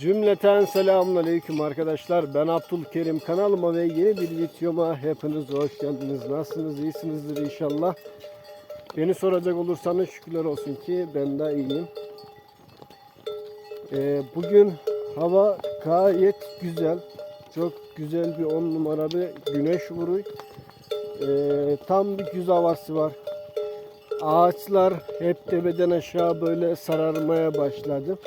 Cümleten selamünaleyküm arkadaşlar. Ben Abdülkerim kanalıma ve yeni bir videoma hepiniz hoş geldiniz. Nasılsınız? İyisinizdir inşallah. Beni soracak olursanız şükürler olsun ki ben de iyiyim. Ee, bugün hava gayet güzel. Çok güzel bir on numara bir güneş vuruyor. Ee, tam bir güz havası var. Ağaçlar hep tepeden aşağı böyle sararmaya başladı.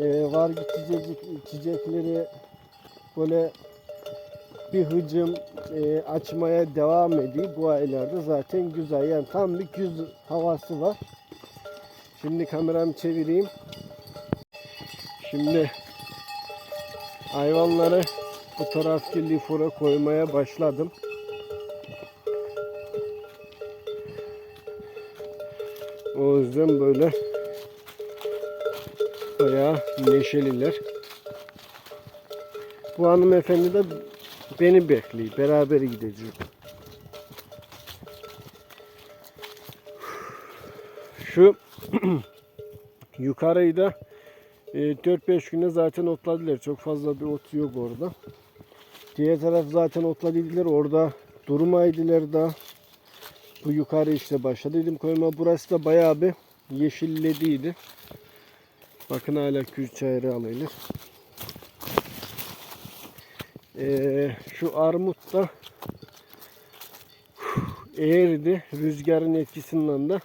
Ee, var içecek, içecekleri böyle bir hıcım e, açmaya devam ediyor. Bu aylarda zaten güzel. Yani tam bir güz havası var. Şimdi kameramı çevireyim. Şimdi hayvanları bu taraftaki lifora koymaya başladım. O yüzden böyle bayağı neşeliler. Bu hanımefendi de beni bekliyor. Beraber gideceğiz. Şu yukarıyı da e, 4-5 günde zaten otladılar. Çok fazla bir ot yok orada. Diğer taraf zaten otladılar. Orada durmaydılar da. Bu yukarı işte başladıydım koyma. Burası da bayağı bir yeşillediydi. Bakın hala küç çayırı alıyorlar. Ee, şu armut da eğerdi. Rüzgarın etkisinden de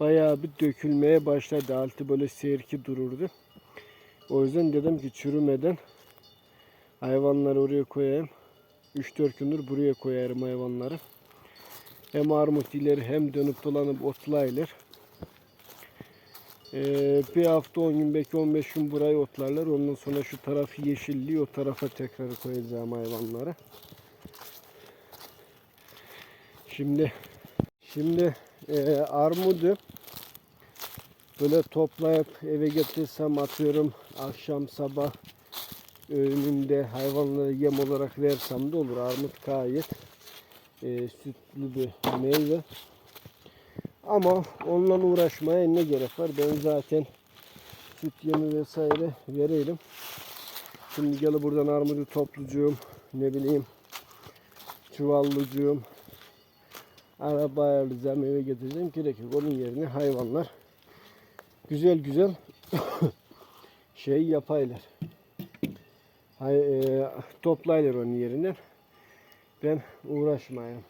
bayağı bir dökülmeye başladı. Altı böyle serki dururdu. O yüzden dedim ki çürümeden hayvanları oraya koyayım. 3-4 gündür buraya koyarım hayvanları. Hem armut ileri hem dönüp dolanıp otlayılır. Ee, bir hafta 10 gün belki 15 gün burayı otlarlar. Ondan sonra şu tarafı yeşilliği o tarafa tekrar koyacağım hayvanları. Şimdi şimdi e, armudu böyle toplayıp eve getirsem atıyorum akşam sabah öğününde hayvanlara yem olarak versem de olur. Armut gayet e, sütlü bir meyve. Ama onunla uğraşmaya ne gerek var? Ben zaten süt yemi vesaire verelim. Şimdi gelip buradan armudu toplucuğum, ne bileyim çuvallıcığım, araba ayarlayacağım, eve getireceğim. Gerek. Onun yerine hayvanlar güzel güzel şey yapaylar. Hay, e, toplaylar onun yerinden. Ben uğraşmayayım.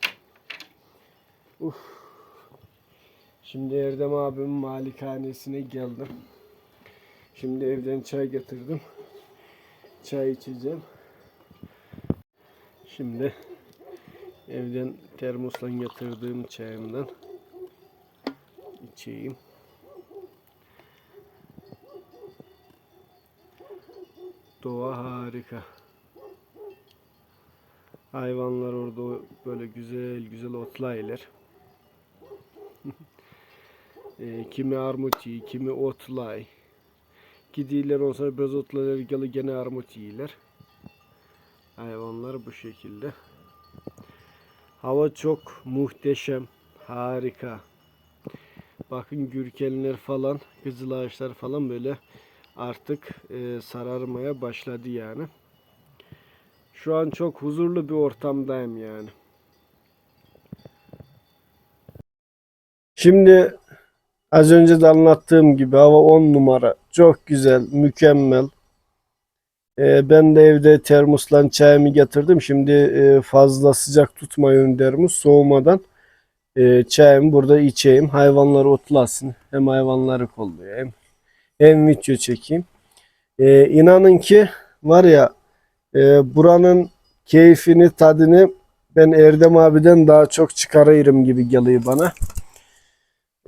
Uf. Şimdi Erdem abimin malikanesine geldim. Şimdi evden çay getirdim. Çay içeceğim. Şimdi evden termosla getirdiğim çayımdan içeyim. Doğa harika. Hayvanlar orada böyle güzel güzel otlaylar. E, kimi armut yiyor, kimi otlay. Gidiyorlar ondan sonra biraz otlaylar gene armut yiyorlar. Hayvanlar bu şekilde. Hava çok muhteşem, harika. Bakın gürkenler falan, kızıl ağaçlar falan böyle artık e, sararmaya başladı yani. Şu an çok huzurlu bir ortamdayım yani. Şimdi az önce de anlattığım gibi hava 10 numara. Çok güzel, mükemmel. Ee, ben de evde termosla çayımı getirdim. Şimdi e, fazla sıcak tutmayın termos soğumadan. E, çayımı burada içeyim. Hayvanlar otlasın. Hem hayvanları kollayayım. Hem video çekeyim. E, inanın ki var ya e, buranın keyfini, tadını ben Erdem abiden daha çok çıkarırım gibi geliyor bana.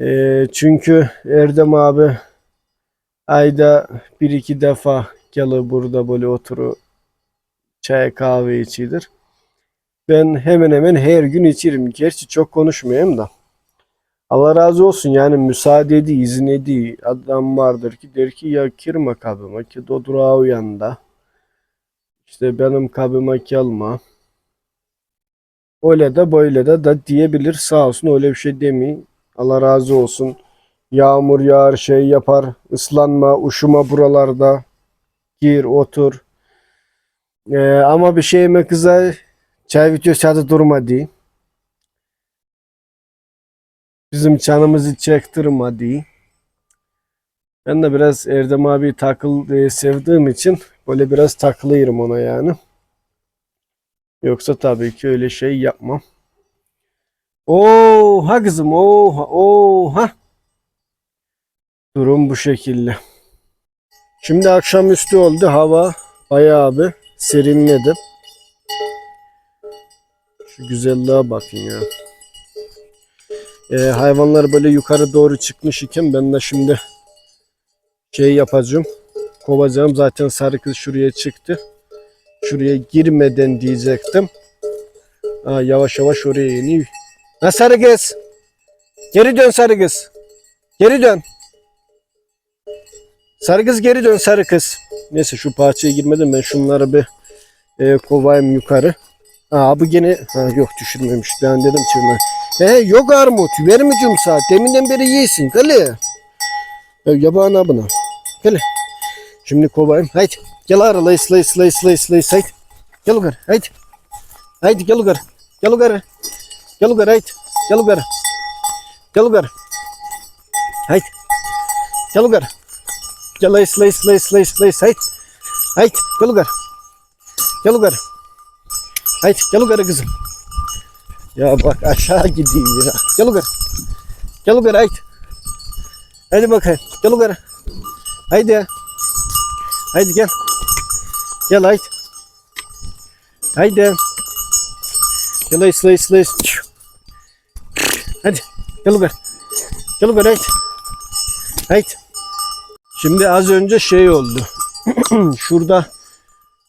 E, çünkü Erdem abi ayda bir iki defa geliyor burada böyle oturu çay kahve içilir. Ben hemen hemen her gün içerim. Gerçi çok konuşmayayım da. Allah razı olsun yani müsaade ediyor, izin ediyor. Adam vardır ki der ki ya kirme kabıma ki do durağı uyanda. İşte benim kabıma gelme. Öyle de böyle de da diyebilir sağ olsun öyle bir şey demeyin. Allah razı olsun. Yağmur yağar şey yapar ıslanma uşuma buralarda Gir, otur. Ee, ama bir şeyime kıza çay videosu hadi durma diye. Bizim canımızı çektirme diye. Ben de biraz Erdem abi takıl e, sevdiğim için böyle biraz takılıyorum ona yani. Yoksa tabii ki öyle şey yapmam. Oha kızım oha oha. Durum bu şekilde. Şimdi akşamüstü oldu. Hava bayağı bir serinledi. Şu güzelliğe bakın ya. Ee, hayvanlar böyle yukarı doğru çıkmış iken ben de şimdi şey yapacağım. Kovacağım. Zaten sarı kız şuraya çıktı. Şuraya girmeden diyecektim. Aa, yavaş yavaş oraya iniyor. Ha sarı kız. Geri dön sarı kız. Geri dön. Sarı kız geri dön sarı kız. Neyse şu parçaya girmedim ben şunları bir e, kovayım yukarı. Aa bu gene ha, yok düşürmemiş. Ben dedim çırma. He yok armut. Vermeyeceğim saat. Deminden beri yiyorsun. Gel. Ya yabağına buna. Gel. Şimdi kovayım. Haydi. Gel ara lays lays lays lays lays. Haydi. Gel yukarı. Haydi. Haydi gel yukarı. Gel yukarı. Gel yukarı haydi. Gel yukarı. Gel yukarı. Haydi. Gel yukarı. Gel lays lays lays lays lays. Haydi. Haydi. Gel yukarı. Gel yukarı. Haydi gel yukarı kızım. Ya bak aşağı gidiyor ya. Gel yukarı. Gel yukarı haydi. Haydi bakayım. Gel yukarı. Haydi. Haydi gel. Gel haydi. Haydi. Gel haydi slay slay. Hadi. Gel yukarı. Gel yukarı haydi. Haydi. Şimdi az önce şey oldu. Şurada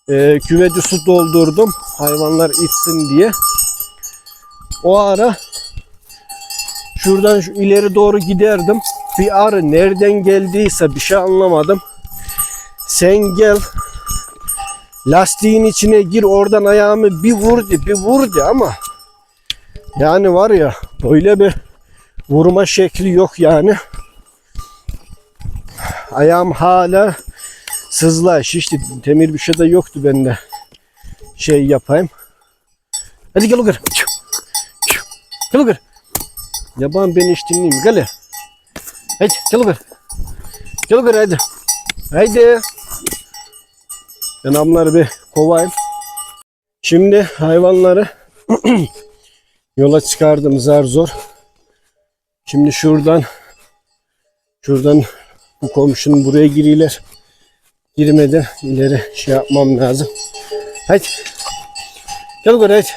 e, küveti su doldurdum. Hayvanlar içsin diye. O ara şuradan şu ileri doğru giderdim. Bir arı nereden geldiyse bir şey anlamadım. Sen gel lastiğin içine gir oradan ayağımı bir vurdu bir vurdu ama yani var ya böyle bir vurma şekli yok yani. Ayağım hala sızla şişti. Demir bir şey de yoktu bende. Şey yapayım. Hadi gel yukarı. Gel yukarı. Yaban beni hiç dinleyeyim. Gel. Hadi gel yukarı. Gel yukarı hadi. Haydi. Ben bir kovayım. Şimdi hayvanları yola çıkardım zar zor. Şimdi şuradan şuradan bu komşunun buraya giriyorlar. Girmeden ileri şey yapmam lazım. Hadi. Gel buraya hadi.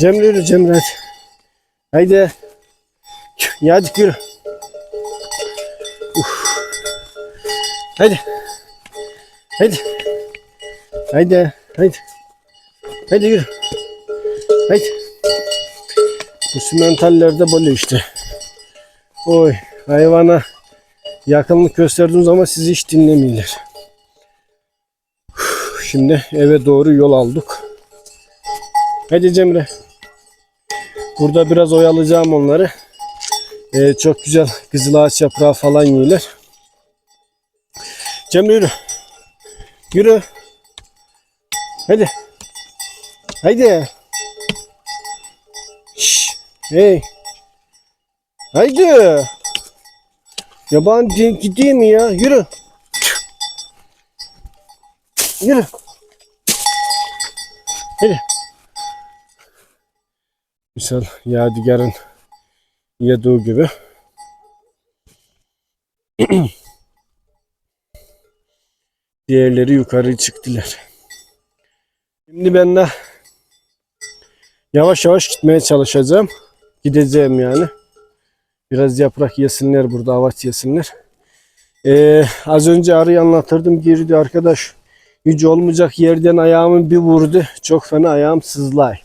Cemre yürü Cemre hadi. Haydi. Ya yürü. Uf. Hadi. Hadi. Haydi. Haydi. Haydi yürü. Haydi. Bu simentallerde böyle işte. Oy hayvana yakınlık gösterdiğim zaman sizi hiç dinlemiyorlar. Şimdi eve doğru yol aldık. Hadi Cemre. Burada biraz oyalayacağım onları. Ee, çok güzel kızıl ağaç yaprağı falan yiyorlar. Cemre yürü. Yürü. Hadi. Haydi. Hey. Haydi. Yaban gideyim mi ya? Yürü. Yürü. Hadi. Misal Yadigar'ın yediği gibi. Diğerleri yukarı çıktılar. Şimdi ben de yavaş yavaş gitmeye çalışacağım. Gideceğim yani. Biraz yaprak yesinler burada avaç yesinler. Ee, az önce arıyı anlatırdım girdi arkadaş. Hiç olmayacak yerden ayağımı bir vurdu. Çok fena ayağım sızlay.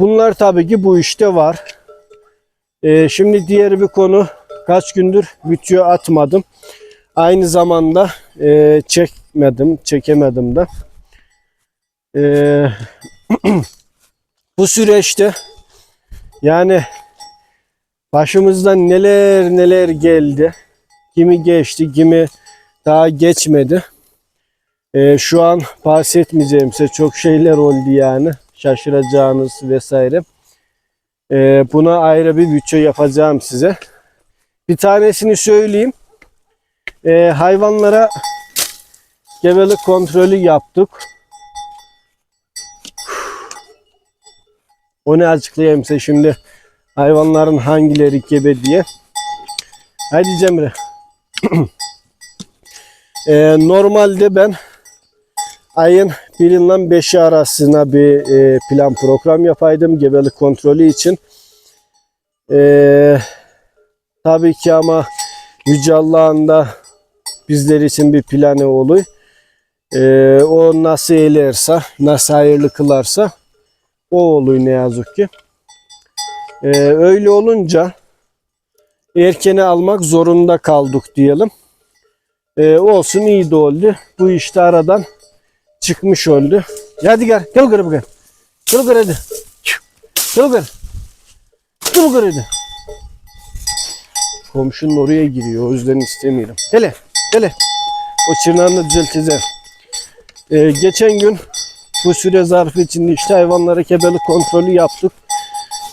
Bunlar tabii ki bu işte var. Ee, şimdi diğer bir konu kaç gündür video atmadım. Aynı zamanda e, çekmedim, çekemedim de. Ee, bu süreçte yani başımızdan neler neler geldi. Kimi geçti, kimi daha geçmedi. Ee, şu an bahsetmeyeceğim size çok şeyler oldu yani. Şaşıracağınız vesaire. Ee, buna ayrı bir bütçe yapacağım size. Bir tanesini söyleyeyim. Ee, hayvanlara gebelik kontrolü yaptık. Onu açıklayayım size şimdi. Hayvanların hangileri gebe diye. Hadi Cemre. Ee, normalde ben ayın birinden beşi arasına bir e, plan program yapaydım gebelik kontrolü için. Ee, tabii ki ama Yüce Allah'ın da bizler için bir planı oluyor. Ee, o nasıl eylerse, nasıl hayırlı kılarsa o oluyor ne yazık ki. Ee, öyle olunca erkene almak zorunda kaldık diyelim. Ee, olsun iyi de oldu. Bu işte aradan çıkmış oldu. Hadi gel. Gel gel gel. Gel gel hadi. Gel gel. Gel gel hadi. Komşunun oraya giriyor. O yüzden istemiyorum. Hele. Hele. O çırnağını düzelteceğim. Ee, geçen gün bu süre zarfı içinde işte hayvanlara gebelik kontrolü yaptık.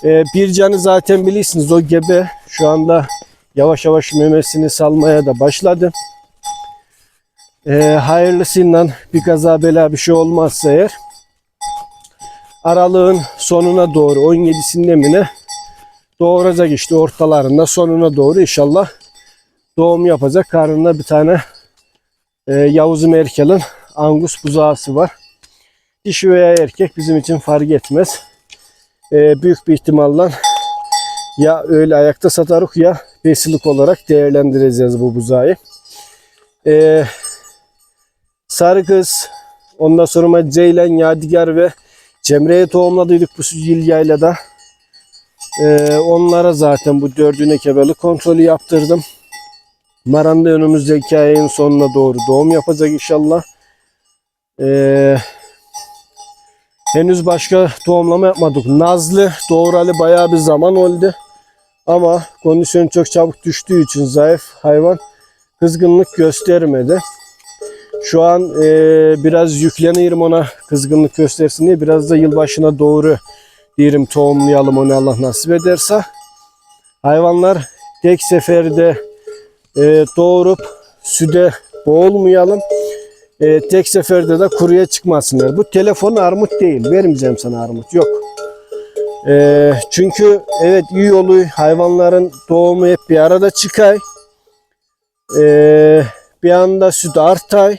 Ee, bir canı zaten bilirsiniz o gebe şu anda yavaş yavaş memesini salmaya da başladı. Ee, hayırlısıyla bir kaza bela bir şey olmazsa eğer aralığın sonuna doğru 17'sinde mi ne doğuracak işte ortalarında sonuna doğru inşallah doğum yapacak. Karnında bir tane e, Yavuz Merkel'in Angus buzağısı var. Dişi veya erkek bizim için fark etmez. E, büyük bir ihtimalle ya öyle ayakta satarık ya besilik olarak değerlendireceğiz bu buzağı. E, Sarı kız, ondan sonra Ceylan, Yadigar ve Cemre'ye tohumladıydık bu yıl yaylada. Ee, onlara zaten bu dördüne kebelik kontrolü yaptırdım. Maran da önümüzdeki ayın sonuna doğru doğum yapacak inşallah. Ee, henüz başka doğumlama yapmadık. Nazlı doğuralı bayağı bir zaman oldu. Ama kondisyon çok çabuk düştüğü için zayıf hayvan kızgınlık göstermedi. Şu an e, biraz yükleniyorum ona kızgınlık göstersin diye. Biraz da yılbaşına doğru diyelim tohumlayalım onu Allah nasip ederse. Hayvanlar tek seferde e, doğurup süde boğulmayalım. E, tek seferde de kuruya çıkmasınlar. Bu telefon armut değil. Vermeyeceğim sana armut. Yok. E, çünkü evet iyi oluyor. Hayvanların doğumu hep bir arada çıkay. E, bir anda süt artay.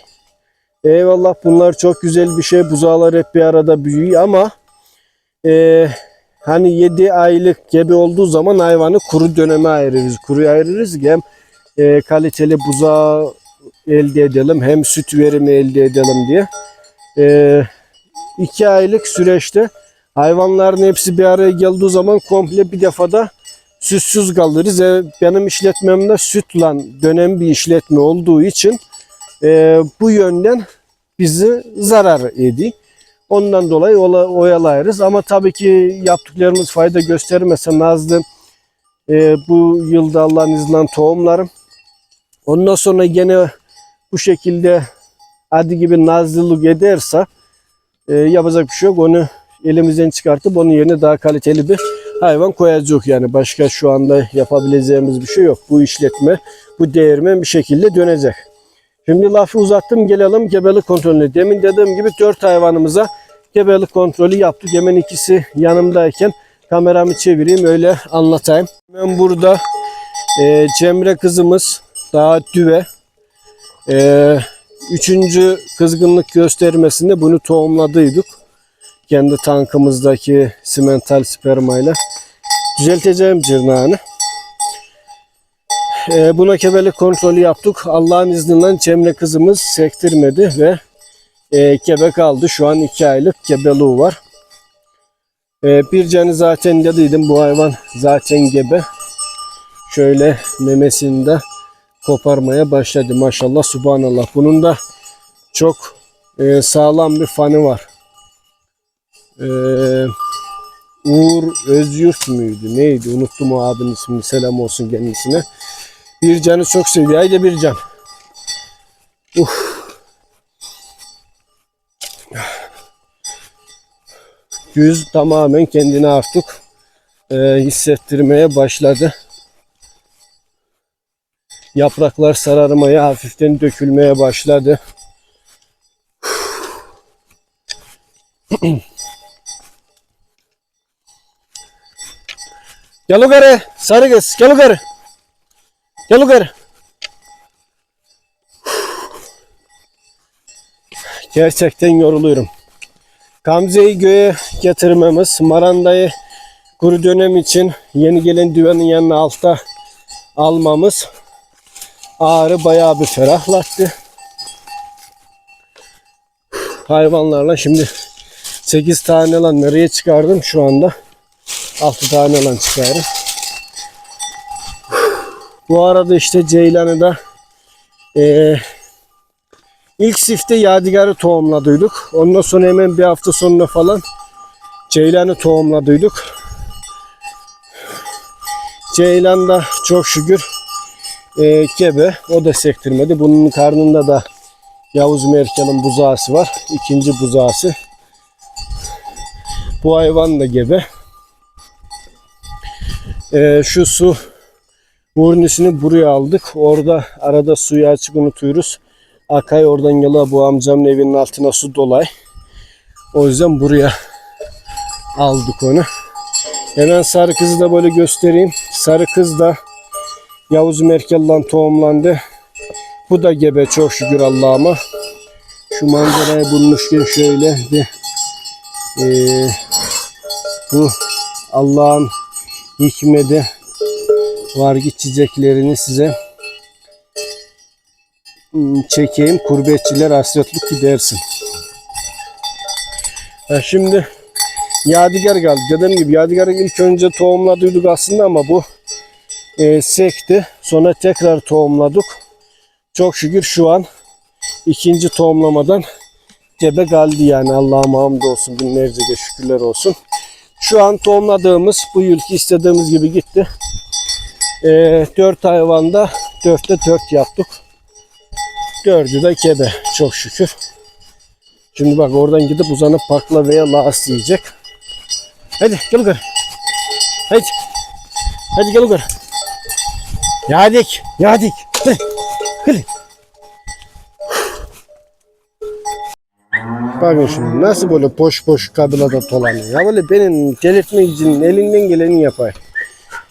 Eyvallah bunlar çok güzel bir şey. Buzağlar hep bir arada büyüyor ama e, hani 7 aylık gebe olduğu zaman hayvanı kuru döneme ayırırız. Kuruya ayırırız ki hem e, kaliteli buzağı elde edelim hem süt verimi elde edelim diye. E, 2 aylık süreçte hayvanların hepsi bir araya geldiği zaman komple bir defada sütsüz kalırız. E, benim işletmemde sütle dönem bir işletme olduğu için e, bu yönden bizi zarar ediyor. Ondan dolayı ola, oyalayırız. Ama tabii ki yaptıklarımız fayda göstermese Nazlı e, bu yılda Allah'ın izniyle tohumlarım. Ondan sonra gene bu şekilde adı gibi nazlılık ederse e, yapacak bir şey yok. Onu elimizden çıkartıp onun yerine daha kaliteli bir hayvan koyacak. Yani başka şu anda yapabileceğimiz bir şey yok. Bu işletme, bu değirmen bir şekilde dönecek. Şimdi lafı uzattım gelelim gebelik kontrolüne. Demin dediğim gibi dört hayvanımıza gebelik kontrolü yaptık. Hemen ikisi yanımdayken kameramı çevireyim öyle anlatayım. Hemen burada e, Cemre kızımız daha düve. E, üçüncü kızgınlık göstermesinde bunu tohumladıydık. Kendi tankımızdaki simental spermayla. Düzelteceğim cırnağını. E, buna kebelik kontrolü yaptık. Allah'ın izniyle Cemre kızımız sektirmedi ve e, gebe kaldı. Şu an iki aylık gebeliği var. E, bir canı zaten dediydim. Bu hayvan zaten gebe. Şöyle memesini de koparmaya başladı. Maşallah subhanallah. Bunun da çok e, sağlam bir fanı var. E, Uğur Özyurt müydü? Neydi? Unuttum o abinin ismini. Selam olsun kendisine. Bir canı çok seviyor. Haydi bir can. Uh. Güz tamamen kendini artık e, hissettirmeye başladı. Yapraklar sararmaya, hafiften dökülmeye başladı. Gel yukarı, sarı kız, gel yukarı. Gel yukarı. Gerçekten yoruluyorum. Gamze'yi göğe getirmemiz, Maranda'yı kuru dönem için yeni gelen düvenin yanına altta almamız ağrı bayağı bir ferahlattı. Hayvanlarla şimdi 8 tane lan nereye çıkardım şu anda? 6 tane lan çıkardım. Bu arada işte Ceylan'ı da eee İlk sifte Yadigar'ı tohumladıydık. Ondan sonra hemen bir hafta sonra falan Ceylan'ı tohumladıydık. Ceylan da çok şükür e, gebe. O da sektirmedi. Bunun karnında da Yavuz Merkel'in buzağısı var. İkinci buzağısı. Bu hayvan da gebe. E, şu su burnusunu buraya aldık. Orada arada suyu açık unutuyoruz. Akay oradan yola bu amcamın evinin altına su dolay. O yüzden buraya aldık onu. Hemen sarı kızı da böyle göstereyim. Sarı kız da Yavuz Merkel'den tohumlandı. Bu da gebe çok şükür Allah'ıma. Şu manzarayı bulmuşken şöyle bir eee, bu Allah'ın hikmeti var çiçeklerini size Hmm, çekeyim. Kurbetçiler hasretlik gidersin. Ha şimdi Yadigar geldi. Dediğim gibi Yadigar'ı ilk önce tohumladıydık aslında ama bu e, sekti. Sonra tekrar tohumladık. Çok şükür şu an ikinci tohumlamadan gebe geldi yani Allah'a hamdolsun binlerce şükürler olsun. Şu an tohumladığımız bu yılki istediğimiz gibi gitti. E, 4 hayvanda 4'te 4 yaptık. Dördü de kebe çok şükür. Şimdi bak oradan gidip uzanıp pakla veya las yiyecek. Hadi gel yukarı. Hadi. Hadi gel yukarı. Yadik. Yadik. Hadi. Bakın şimdi nasıl böyle poş poş kabilada dolanıyor. Ya böyle benim delirtmek için elinden geleni yapar.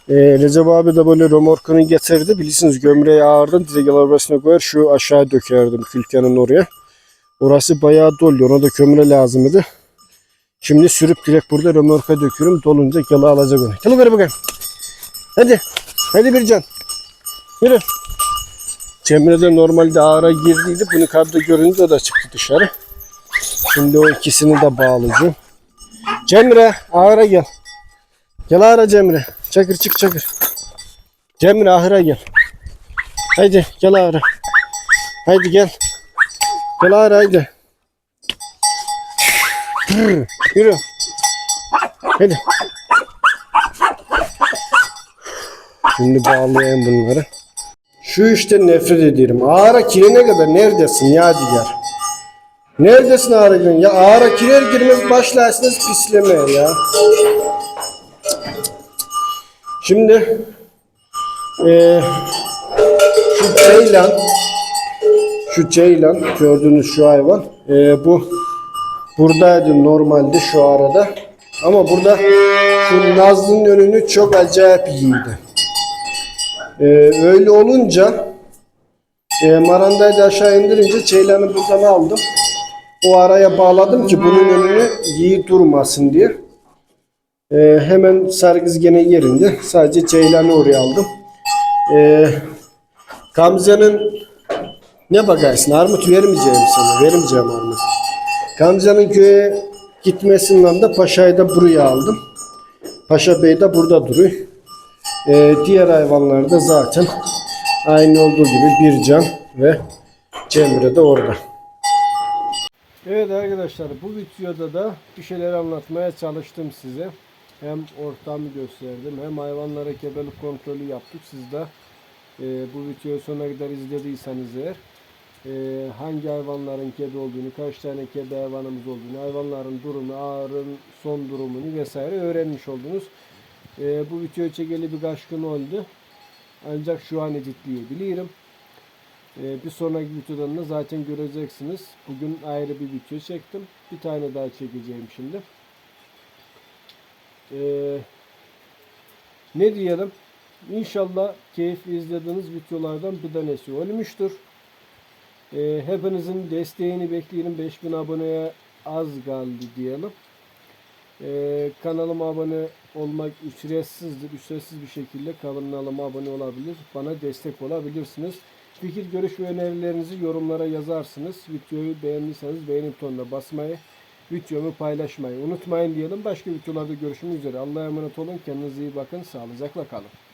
Ee, Recep abi de böyle romorkunu getirdi. Bilirsiniz gömleği ağırdım. Direkt arabasına koyar şu aşağı dökerdim külkanın oraya. Orası bayağı doluyor. Ona da kömüre lazım idi. Şimdi sürüp direkt burada römorka döküyorum. Dolunca gala alacak onu. Gel bakayım. Hadi. Hadi Bircan. Yürü. Cemre de normalde ağara girdiydi. Bunu karda görünce o da çıktı dışarı. Şimdi o ikisini de bağlayacağım. Cemre ağara gel. Gel ağara Cemre. Çakır çık çakır. Cemre ahıra gel. Haydi gel ahıra. Haydi gel. Gel ahıra haydi. Yürü. Haydi. Şimdi bağlayayım bunları. Şu işte nefret ediyorum. Ağara kirene kadar neredesin ya diğer? Neredesin ağara giren? Ya ağara kirer girmez başlarsınız pislemeye ya. Şimdi eee şu ceylan şu ceylan gördüğünüz şu hayvan eee, bu buradaydı normalde şu arada ama burada şu Nazlı'nın önünü çok acayip iyiydi. Eee, öyle olunca eee marandayı da aşağı indirince ceylanı buradan aldım. O araya bağladım ki bunun önünü iyi durmasın diye. Ee, hemen sargız gene yerinde. Sadece ceylanı oraya aldım. Ee, Gamze'nin ne bakarsın? Armut vermeyeceğim sana. Vermeyeceğim armut. Gamze'nin köye gitmesinden de Paşa'yı da buraya aldım. Paşa Bey de burada duruyor. Ee, diğer hayvanlar da zaten aynı olduğu gibi Bircan ve Cemre de orada. Evet arkadaşlar bu videoda da bir şeyler anlatmaya çalıştım size. Hem ortamı gösterdim hem hayvanlara gebelik kontrolü yaptık. Siz de e, bu videoyu sonuna kadar izlediyseniz eğer e, hangi hayvanların kedi olduğunu, kaç tane kedi hayvanımız olduğunu, hayvanların durumu, ağrın son durumunu vesaire öğrenmiş oldunuz. E, bu video çekeli birkaç gün oldu. Ancak şu an editleyebilirim. E, bir sonraki videodan da zaten göreceksiniz. Bugün ayrı bir video çektim. Bir tane daha çekeceğim şimdi. E, ne diyelim? İnşallah keyifli izlediğiniz videolardan bir tanesi olmuştur. Ee, hepinizin desteğini bekleyelim. 5000 aboneye az kaldı diyelim. Ee, kanalıma abone olmak ücretsizdir. Ücretsiz bir şekilde kanalıma abone olabilir. Bana destek olabilirsiniz. Fikir, görüş ve önerilerinizi yorumlara yazarsınız. Videoyu beğendiyseniz beğeni butonuna basmayı, videomu paylaşmayı unutmayın diyelim. Başka videolarda görüşmek üzere. Allah'a emanet olun. Kendinize iyi bakın. Sağlıcakla kalın.